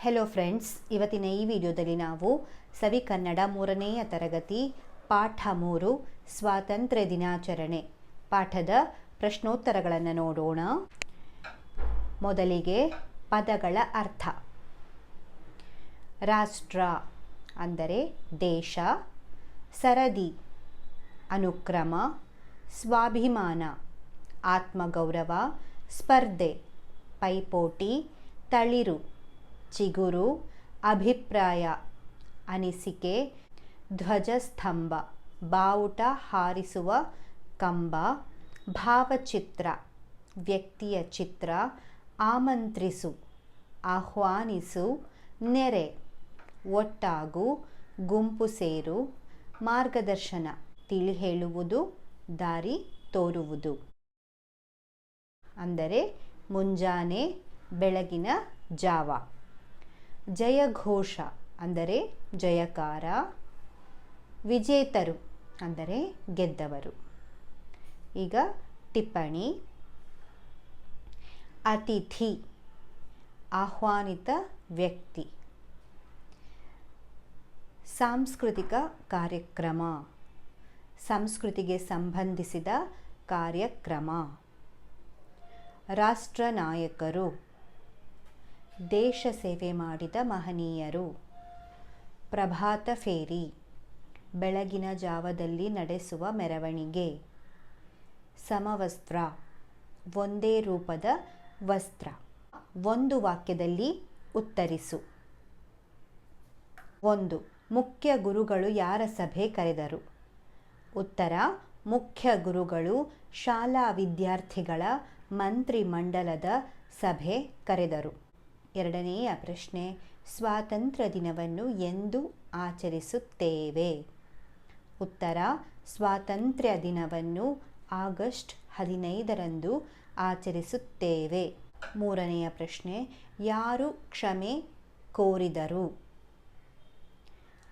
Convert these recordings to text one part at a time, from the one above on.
Hello friends ಇವತ್ತಿನ ಈ ವಿಡಿಯೋದಲ್ಲಿ ನಾವು ಸವಿ ಕನ್ನಡ ಮೂರನೆಯ ತರಗತಿ ಪಾಠ ಮೂರು, ಸ್ವಾತಂತ್ರ್ಯ ದಿನಾಚರಣೆ. ಪಾಠದ ಪ್ರಶ್ನೋತ್ತರಗಳನ್ನು ನೋಡೋಣ. ಮೊದಲಿಗೆ ಪದಗಳ ಅರ್ಥ. ರಾಷ್ಟ್ರ ಅಂದರೆ ದೇಶ, ಸರದಿ ಅನುಕ್ರಮ, ಸ್ವಾಭಿಮಾನ, ಆತ್ಮಗೌರವ, ಸ್ಪರ್ಧೆ, ಪೈಪೋಟಿ, ತಳಿರು. ಚಿಗುರು, ಅಭಿಪ್ರಾಯ, ಅನಿಸಿಕೆ, ಧ್ವಜಸ್ತಂಭ, ಬಾವುಟ ಹಾರಿಸುವ ಕಂಬ, ಭಾವಚಿತ್ರ, ವ್ಯಕ್ತಿಯ ಚಿತ್ರ, ಆಮಂತ್ರಿಸು, ಆಹ್ವಾನಿಸು, ನೆರೆ, ಒಟ್ಟಾಗು, ಗುಂಪು ಸೇರು, ಮಾರ್ಗದರ್ಶನ ತಿಳಿ ಹೇಳುವುದು ದಾರಿ ತೋರುವುದು. ಅಂದರೆ ಮುಂಜಾನೆ, ಬೆಳಗಿನ ಜಾವ. ಜಯಘೋಷ ಅಂದರೆ ಜಯಕಾರ, ವಿಜೇತರು ಅಂದರೆ ಗೆದ್ದವರು. ಈಗ ಟಿಪ್ಪಣಿ, ಅತಿಥಿ, ಆಹ್ವಾನಿತ ವ್ಯಕ್ತಿ. ಸಾಂಸ್ಕೃತಿಕ ಕಾರ್ಯಕ್ರಮ, ಸಂಸ್ಕೃತಿಗೆ ಸಂಬಂಧಿಸಿದ ಕಾರ್ಯಕ್ರಮ. ರಾಷ್ಟ್ರ ನಾಯಕರು. ದೇಶ ಸೇವೆ ಮಾಡಿದ ಮಹನೀಯರು. ಪ್ರಭಾತ ಫೇರಿ, ಬೆಳಗಿನ ಜಾವದಲ್ಲಿ ನಡೆಸುವ ಮೆರವಣಿಗೆ. ಸಮವಸ್ತ್ರ, ಒಂದೇ ರೂಪದ ವಸ್ತ್ರ. ಒಂದು ವಾಕ್ಯದಲ್ಲಿ ಉತ್ತರಿಸು. ಒಂದು, ಮುಖ್ಯ ಗುರುಗಳು ಯಾರ ಸಭೆ ಕರೆದರು? ಉತ್ತರ, ಮುಖ್ಯ ಗುರುಗಳು ಶಾಲಾ ವಿದ್ಯಾರ್ಥಿಗಳ ಮಂತ್ರಿಮಂಡಲದ ಸಭೆ ಕರೆದರು. ಎರಡನೆಯ ಪ್ರಶ್ನೆ ಸ್ವಾತಂತ್ರ್ಯ ದಿನವನ್ನು ಎಂದು ಆಚರಿಸುತ್ತೇವೆ. ಉತ್ತರ ಸ್ವಾತಂತ್ರ್ಯ ದಿನವನ್ನು ಆಗಸ್ಟ್ ಹದಿನೈದರಂದು ಆಚರಿಸುತ್ತೇವೆ. ಮೂರನೆಯ ಪ್ರಶ್ನೆ, ಯಾರು ಕ್ಷಮೆ ಕೋರಿದರು?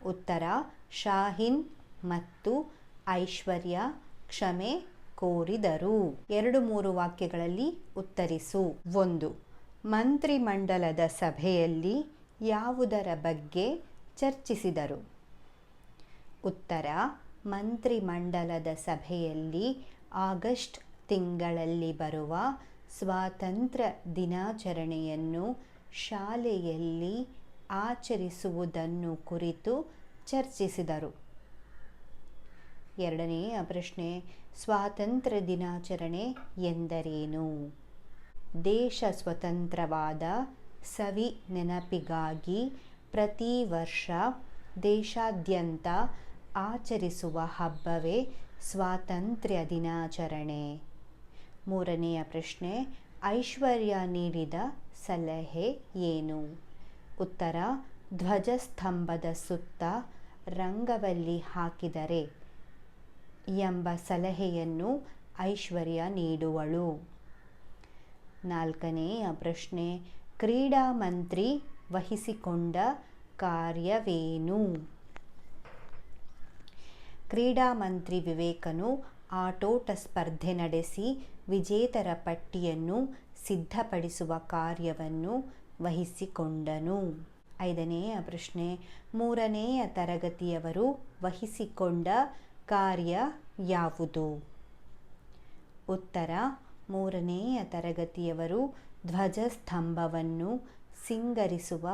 ಉತ್ತರ, ಶಾಹಿನ್ ಮತ್ತು ಐಶ್ವರ್ಯ ಕ್ಷಮೆ ಕೋರಿದರು. ಎರಡು ಮೂರು ವಾಕ್ಯಗಳಲ್ಲಿ ಉತ್ತರಿಸು. ಒಂದು ಮಂತ್ರಿಮಂಡಲದ ಸಭೆಯಲ್ಲಿ ಯಾವುದರ ಬಗ್ಗೆ ಚರ್ಚಿಸಿದರು? ಉತ್ತರ, ಮಂತ್ರಿಮಂಡಲದ ಸಭೆಯಲ್ಲಿ ಆಗಸ್ಟ್ ತಿಂಗಳಲ್ಲಿ ಬರುವ ಸ್ವಾತಂತ್ರ್ಯ ದಿನಾಚರಣೆಯನ್ನು ಶಾಲೆಯಲ್ಲಿ ಆಚರಿಸುವುದನ್ನು ಕುರಿತು ಚರ್ಚಿಸಿದರು. ಎರಡನೆಯ ಪ್ರಶ್ನೆ, ಸ್ವಾತಂತ್ರ್ಯ ದಿನಾಚರಣೆ ಎಂದರೇನು? ದೇಶ ಸ್ವತಂತ್ರವಾದ ಸವಿ ನೆನಪಿಗಾಗಿ ಪ್ರತಿ ವರ್ಷ ದೇಶಾದ್ಯಂತ ಆಚರಿಸುವ ಹಬ್ಬವೇ ಸ್ವಾತಂತ್ರ್ಯ ದಿನಾಚರಣೆ. ಮೂರನೆಯ ಪ್ರಶ್ನೆ, ಐಶ್ವರ್ಯ ನೀಡಿದ ಸಲಹೆ ಏನು? ಉತ್ತರ, ಧ್ವಜಸ್ತಂಭದ ಸುತ್ತ ರಂಗವಲ್ಲಿ ಹಾಕಿದರೆ ಎಂಬ ಸಲಹೆಯನ್ನು ಐಶ್ವರ್ಯ ನೀಡುವಳು. ನಾಲ್ಕನೆಯ ಪ್ರಶ್ನೆ, ಕ್ರೀಡಾ ಮಂತ್ರಿ ವಹಿಸಿಕೊಂಡ ಕಾರ್ಯವೇನು? ಕ್ರೀಡಾ ಮಂತ್ರಿ ವಿವೇಕನು ಆಟೋಟ ಸ್ಪರ್ಧೆ ನಡೆಸಿ ವಿಜೇತರ ಪಟ್ಟಿಯನ್ನು ಸಿದ್ಧಪಡಿಸುವ ಕಾರ್ಯವನ್ನು ವಹಿಸಿಕೊಂಡನು. ಐದನೆಯ ಪ್ರಶ್ನೆ ಮೂರನೆಯ ತರಗತಿಯವರು ವಹಿಸಿಕೊಂಡ ಕಾರ್ಯ ಯಾವುದು? ಉತ್ತರ ಮೂರನೆಯ ತರಗತಿಯವರು ಧ್ವಜಸ್ತಂಭವನ್ನು ಸಿಂಗರಿಸುವ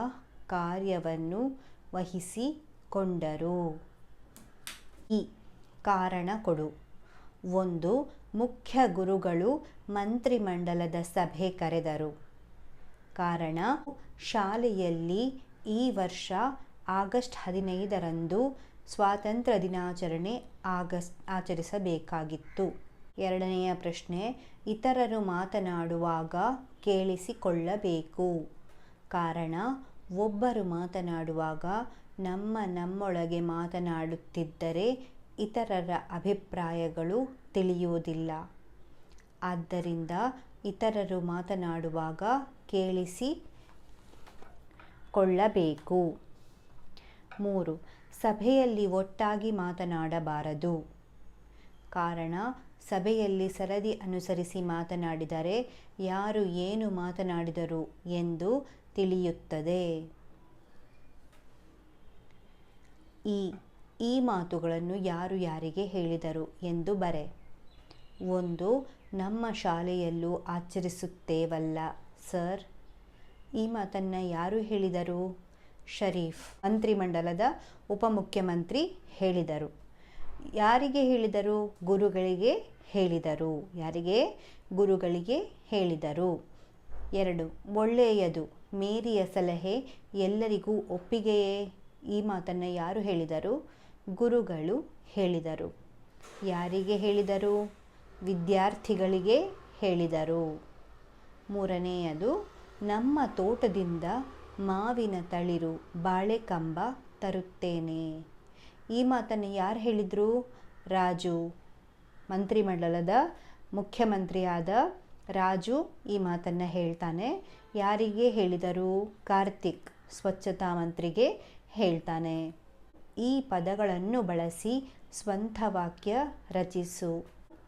ಕಾರ್ಯವನ್ನು ವಹಿಸಿಕೊಂಡರು. ಈ ಕಾರಣ ಕೊಡು. ಒಂದು, ಮುಖ್ಯ ಗುರುಗಳು ಮಂತ್ರಿಮಂಡಲದ ಸಭೆ ಕರೆದರು. ಕಾರಣ, ಶಾಲೆಯಲ್ಲಿ ಈ ವರ್ಷ ಆಗಸ್ಟ್ ಹದಿನೈದರಂದು ಸ್ವಾತಂತ್ರ್ಯ ದಿನಾಚರಣೆ ಆಗಸ್, ಆಚರಿಸಬೇಕಾಗಿತ್ತು. ಎರಡನೆಯ ಪ್ರಶ್ನೆ ಇತರರು ಮಾತನಾಡುವಾಗ ಕೇಳಿಸಿಕೊಳ್ಳಬೇಕು. ಕಾರಣ, ಒಬ್ಬರು ಮಾತನಾಡುವಾಗ ನಮ್ಮ ನಮ್ಮೊಳಗೆ ಮಾತನಾಡುತ್ತಿದ್ದರೆ ಇತರರ ಅಭಿಪ್ರಾಯಗಳು ತಿಳಿಯುವುದಿಲ್ಲ. ಆದ್ದರಿಂದ ಇತರರು ಮಾತನಾಡುವಾಗ ಕೇಳಿಸಿ ಕೊಳ್ಳಬೇಕು ಮೂರು, ಸಭೆಯಲ್ಲಿ ಒಟ್ಟಾಗಿ ಮಾತನಾಡಬಾರದು. ಕಾರಣ ಸಭೆಯಲ್ಲಿ ಸರದಿ ಅನುಸರಿಸಿ ಮಾತನಾಡಿದರೆ ಯಾರು ಏನು ಮಾತನಾಡಿದರು ಎಂದು ತಿಳಿಯುತ್ತದೆ. ಈ ಈ ಮಾತುಗಳನ್ನು ಯಾರು ಯಾರಿಗೆ ಹೇಳಿದರು ಎಂದು ಬರೆ. ಒಂದು, ನಮ್ಮ ಶಾಲೆಯಲ್ಲೂ ಆಚರಿಸುತ್ತೇವಲ್ಲ, ಸರ್. ಈ ಮಾತನ್ನು ಯಾರು ಹೇಳಿದರು? ಶರೀಫ್ ಮಂತ್ರಿಮಂಡಲದ ಉಪಮುಖ್ಯಮಂತ್ರಿ ಹೇಳಿದರು. ಯಾರಿಗೆ ಹೇಳಿದರು? ಗುರುಗಳಿಗೆ ಹೇಳಿದರು. ಯಾರಿಗೆ? ಗುರುಗಳಿಗೆ ಹೇಳಿದರು. ಎರಡು, ಒಳ್ಳೆಯದು, ಮೇರಿಯ ಸಲಹೆ ಎಲ್ಲರಿಗೂ ಒಪ್ಪಿಗೆಯೇ? ಈ ಮಾತನ್ನು ಯಾರು ಹೇಳಿದರು? ಗುರುಗಳು ಹೇಳಿದರು. ಯಾರಿಗೆ ಹೇಳಿದರು? ವಿದ್ಯಾರ್ಥಿಗಳಿಗೆ ಹೇಳಿದರು. ಮೂರನೆಯದು, ನಮ್ಮ ತೋಟದಿಂದ ಮಾವಿನ ತಳಿರು ಬಾಳೆಕಂಬ ತರುತ್ತೇನೆ. ಈ ಮಾತನ್ನು ಯಾರು ಹೇಳಿದರು? ರಾಜು. ಮಂತ್ರಿಮಂಡಲದ ಮುಖ್ಯಮಂತ್ರಿಯಾದ ರಾಜು ಈ ಮಾತನ್ನು ಹೇಳ್ತಾನೆ. ಯಾರಿಗೆ ಹೇಳಿದರು? ಕಾರ್ತಿಕ್ ಸ್ವಚ್ಛತಾ ಮಂತ್ರಿಗೆ ಹೇಳ್ತಾನೆ. ಈ ಪದಗಳನ್ನು ಬಳಸಿ ಸ್ವಂತ ವಾಕ್ಯ ರಚಿಸು.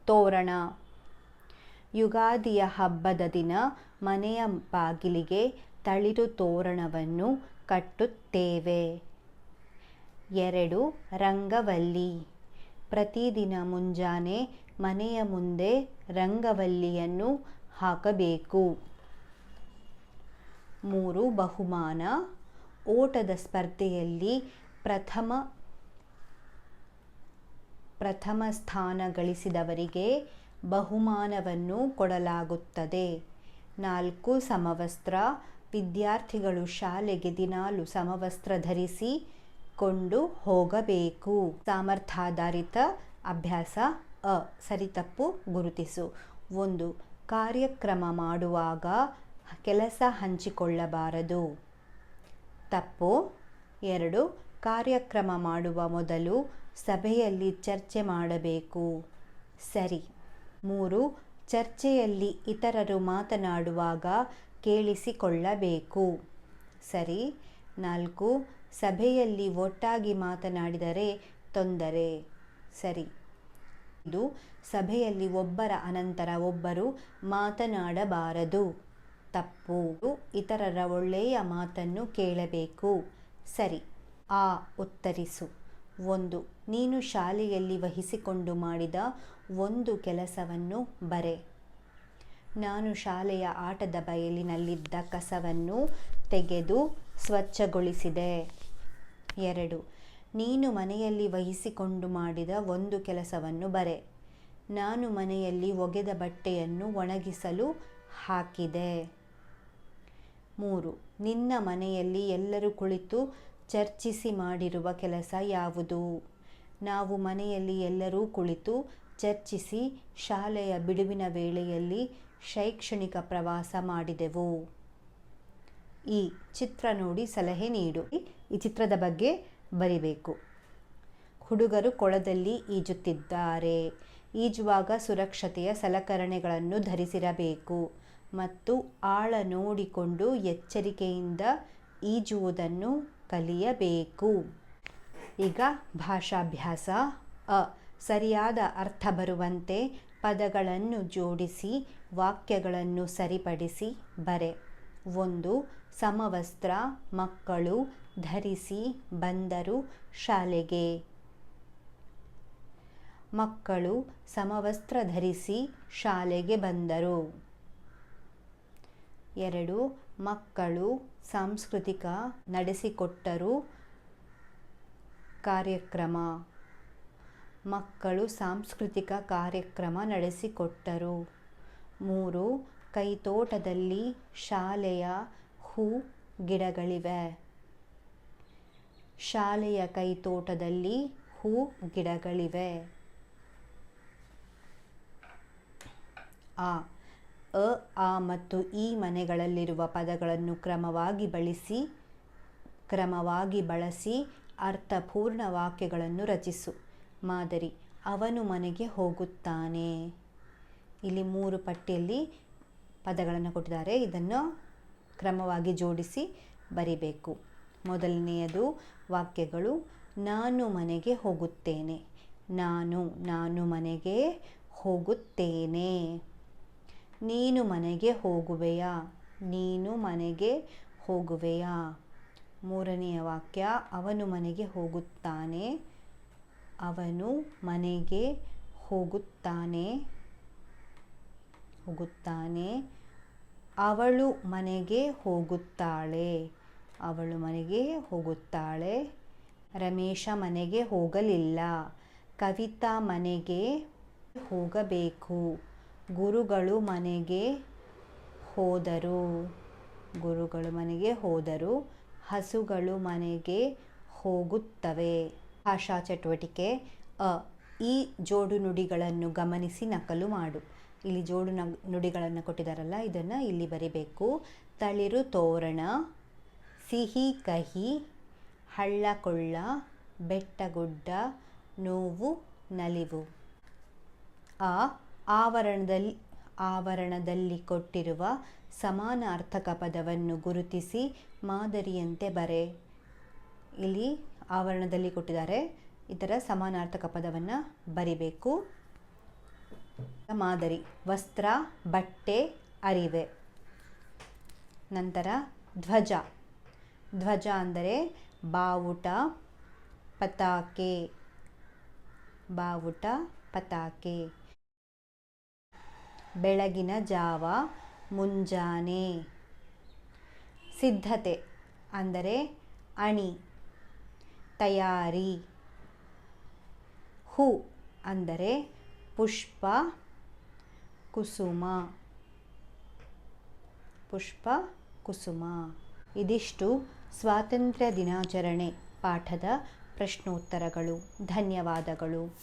ತೋರಣ. ಯುಗಾದಿಯ ಹಬ್ಬದ ದಿನ ಮನೆಯ ಬಾಗಿಲಿಗೆ ತಳಿರು ತೋರಣವನ್ನು ಕಟ್ಟುತ್ತೇವೆ. ಎರಡು ರಂಗವಲ್ಲಿ. ಪ್ರತಿದಿನ ಮುಂಜಾನೆ ಮನೆಯ ಮುಂದೆ ರಂಗವಲ್ಲಿಯನ್ನು ಹಾಕಬೇಕು. ಮೂರು ಬಹುಮಾನ. ಓಟದ ಸ್ಪರ್ಧೆಯಲ್ಲಿ ಪ್ರಥಮ ಪ್ರಥಮ ಸ್ಥಾನ ಗಳಿಸಿದವರಿಗೆ ಬಹುಮಾನವನ್ನು ಕೊಡಲಾಗುತ್ತದೆ. ನಾಲ್ಕು ಸಮವಸ್ತ್ರ. ವಿದ್ಯಾರ್ಥಿಗಳು ಶಾಲೆಗೆ ದಿನಾಲು ಸಮವಸ್ತ್ರ ಧರಿಸಿ ಕೊಂಡು ಹೋಗಬೇಕು. ಸಾಮರ್ಥ್ಯಾಧಾರಿತ ಅಭ್ಯಾಸ, ಅ, ಸರಿತಪ್ಪು ಗುರುತಿಸು. ಒಂದು, ಕಾರ್ಯಕ್ರಮ ಮಾಡುವಾಗ ಕೆಲಸ ಹಂಚಿಕೊಳ್ಳಬಾರದು. ತಪ್ಪು. ಎರಡು, ಕಾರ್ಯಕ್ರಮ ಮಾಡುವ ಮೊದಲು ಸಭೆಯಲ್ಲಿ ಚರ್ಚೆ ಮಾಡಬೇಕು. ಸರಿ. ಮೂರು, ಚರ್ಚೆಯಲ್ಲಿ ಇತರರು ಮಾತನಾಡುವಾಗ ಕೇಳಿಸಿಕೊಳ್ಳಬೇಕು. ಸರಿ. ನಾಲ್ಕು ಸಭೆಯಲ್ಲಿ ಒಟ್ಟಾಗಿ ಮಾತನಾಡಿದರೆ ತೊಂದರೆ. ಸರಿ. ಇದು ಸಭೆಯಲ್ಲಿ ಒಬ್ಬರ ಅನಂತರ ಒಬ್ಬರು ಮಾತನಾಡಬಾರದು. ತಪ್ಪು. ಇತರರ ಒಳ್ಳೆಯ ಮಾತನ್ನು ಕೇಳಬೇಕು. ಸರಿ. ಆ ಉತ್ತರಿಸು. ಒಂದು, ನೀನು ಶಾಲೆಯಲ್ಲಿ ವಹಿಸಿಕೊಂಡು ಮಾಡಿದ ಒಂದು ಕೆಲಸವನ್ನು ಬರೆ. ನಾನು ಶಾಲೆಯ ಆಟದ ಬಯಲಿನಲ್ಲಿದ್ದ ಕಸವನ್ನು ತೆಗೆದು ಸ್ವಚ್ಛಗೊಳಿಸಿದೆ. ಎರಡು. ನೀನು ಮನೆಯಲ್ಲಿ ವಹಿಸಿಕೊಂಡು ಮಾಡಿದ ಒಂದು ಕೆಲಸವನ್ನು ಬರೆ. ನಾನು ಮನೆಯಲ್ಲಿ ಒಗೆದ ಬಟ್ಟೆಯನ್ನು ಒಣಗಿಸಲು ಹಾಕಿದೆ. ಮೂರು. ನಿನ್ನ ಮನೆಯಲ್ಲಿ ಎಲ್ಲರೂ ಕುಳಿತು ಚರ್ಚಿಸಿ ಮಾಡಿರುವ ಕೆಲಸ ಯಾವುದು? ನಾವು ಮನೆಯಲ್ಲಿ ಎಲ್ಲರೂ ಕುಳಿತು ಚರ್ಚಿಸಿ ಶಾಲೆಯ ಬಿಡುವಿನ ವೇಳೆಯಲ್ಲಿ ಶೈಕ್ಷಣಿಕ ಪ್ರವಾಸ ಮಾಡಿದೆವು. ಈ ಚಿತ್ರ ನೋಡಿ ಸಲಹೆ ನೀಡು. ಈ ಚಿತ್ರದ ಬಗ್ಗೆ ಬರಿಬೇಕು. ಹುಡುಗರು ಕೊಳದಲ್ಲಿ ಈಜುತ್ತಿದ್ದಾರೆ. ಈಜುವಾಗ ಸುರಕ್ಷತೆಯ ಸಲಕರಣೆಗಳನ್ನು ಧರಿಸಿರಬೇಕು. ಮತ್ತು ಆಳ ನೋಡಿಕೊಂಡು ಎಚ್ಚರಿಕೆಯಿಂದ ಈಜುವುದನ್ನು ಕಲಿಯಬೇಕು. ಈಗ ಭಾಷಾಭ್ಯಾಸ. ಅ. ಸರಿಯಾದ ಅರ್ಥ ಬರುವಂತೆ ಪದಗಳನ್ನು ಜೋಡಿಸಿ ವಾಕ್ಯಗಳನ್ನು ಸರಿಪಡಿಸಿ ಬರೆ. ಒಂದು, ಸಮವಸ್ತ್ರ, ಮಕ್ಕಳು ಧರಿಸಿ ಬಂದರು ಶಾಲೆಗೆ. ಮಕ್ಕಳು ಸಮವಸ್ತ್ರ ಧರಿಸಿ ಶಾಲೆಗೆ ಬಂದರು. ಎರಡು, ಮಕ್ಕಳು ಸಾಂಸ್ಕೃತಿಕ ನಡೆಸಿಕೊಟ್ಟರು ಕಾರ್ಯಕ್ರಮ. ಮಕ್ಕಳು ಸಾಂಸ್ಕೃತಿಕ ಕಾರ್ಯಕ್ರಮ ನಡೆಸಿಕೊಟ್ಟರು. ಮೂರು, ಕೈತೋಟದಲ್ಲಿ ಶಾಲೆಯ ಹೂ ಗಿಡಗಳಿವೆ. ಶಾಲೆಯ ಕೈತೋಟದಲ್ಲಿ ಹೂ ಗಿಡಗಳಿವೆ. ಆ, ಅ, ಆ ಮತ್ತು ಈ ಮನೆಗಳಲ್ಲಿರುವ ಪದಗಳನ್ನು ಕ್ರಮವಾಗಿ ಬಳಸಿ ಕ್ರಮವಾಗಿ ಬಳಸಿ ಅರ್ಥಪೂರ್ಣ ವಾಕ್ಯಗಳನ್ನು ರಚಿಸು. ಮಾದರಿ, ಅವನು ಮನೆಗೆ ಹೋಗುತ್ತಾನೆ. ಇಲ್ಲಿ ಮೂರು ಪಟ್ಟಿಯಲ್ಲಿ ಪದಗಳನ್ನು ಕೊಟ್ಟಿದ್ದಾರೆ. ಇದನ್ನು ಕ್ರಮವಾಗಿ ಜೋಡಿಸಿ ಬರಿಬೇಕು. ಮೊದಲನೆಯದು ವಾಕ್ಯಗಳು. ನಾನು ಮನೆಗೆ ಹೋಗುತ್ತೇನೆ. ನಾನು ನಾನು ಮನೆಗೆ ಹೋಗುತ್ತೇನೆ. ನೀನು ಮನೆಗೆ ಹೋಗುವೆಯಾ. ನೀನು ಮನೆಗೆ ಹೋಗುವೆಯಾ. ಮೂರನೆಯ ವಾಕ್ಯ, ಅವನು ಮನೆಗೆ ಹೋಗುತ್ತಾನೆ. ಅವನು ಮನೆಗೆ ಹೋಗುತ್ತಾನೆ. ಹೋಗುತ್ತಾನೆ. ಅವಳು ಮನೆಗೆ ಹೋಗುತ್ತಾಳೆ. ಅವಳು ಮನೆಗೆ ಹೋಗುತ್ತಾಳೆ. ರಮೇಶ ಮನೆಗೆ ಹೋಗಲಿಲ್ಲ. ಕವಿತಾ ಮನೆಗೆ ಹೋಗಬೇಕು. ಗುರುಗಳು ಮನೆಗೆ ಹೋದರು. ಗುರುಗಳು ಮನೆಗೆ ಹೋದರು. ಹಸುಗಳು ಮನೆಗೆ ಹೋಗುತ್ತವೆ. ಭಾಷಾ ಚಟುವಟಿಕೆ ಅ. ಈ ಜೋಡು ನುಡಿಗಳನ್ನು ಗಮನಿಸಿ ನಕಲು ಮಾಡು. ಇಲ್ಲಿ ಜೋಡು ನುಡಿಗಳನ್ನು ಕೊಟ್ಟಿದ್ದಾರಲ್ಲ ಇದನ್ನು ಇಲ್ಲಿ ಬರಿಬೇಕು. ತಳಿರು ತೋರಣ ಸಿಹಿ ಕಹಿ ಹಳ್ಳ ಕೊಳ್ಳ ಬೆಟ್ಟ ಗುಡ್ಡ ನೋವು, ನಲಿವು. ಆ ಆವರಣದಲ್ಲಿ ಆವರಣದಲ್ಲಿ ಕೊಟ್ಟಿರುವ ಸಮಾನಾರ್ಥಕ ಪದವನ್ನು ಗುರುತಿಸಿ ಮಾದರಿಯಂತೆ ಬರೆ. ಇಲ್ಲಿ ಆವರಣದಲ್ಲಿ ಕೊಟ್ಟಿದ್ದಾರೆ. ಇದರ ಸಮಾನಾರ್ಥಕ ಪದವನ್ನು ಬರಿಬೇಕು. ಮಾದರಿ, ವಸ್ತ್ರ, ಬಟ್ಟೆ, ಅರಿವೆ. ನಂತರ ಧ್ವಜ. ಧ್ವಜ ಅಂದರೆ ಬಾವುಟ, ಪತಾಕೆ. ಬಾವುಟ, ಪತಾಕೆ. ಬೆಳಗಿನ ಜಾವ, ಮುಂಜಾನೆ. ಸಿದ್ಧತೆ ಅಂದರೆ ಅಣಿ. ತಯಾರಿ. ಹೂ ಅಂದರೆ ಪುಷ್ಪ, ಕುಸುಮ. ಪುಷ್ಪ, ಕುಸುಮ. ಇದಿಷ್ಟು ಸ್ವಾತಂತ್ರ್ಯ ದಿನಾಚರಣೆ ಪಾಠದ ಪ್ರಶ್ನೋತ್ತರಗಳು. ಧನ್ಯವಾದಗಳು.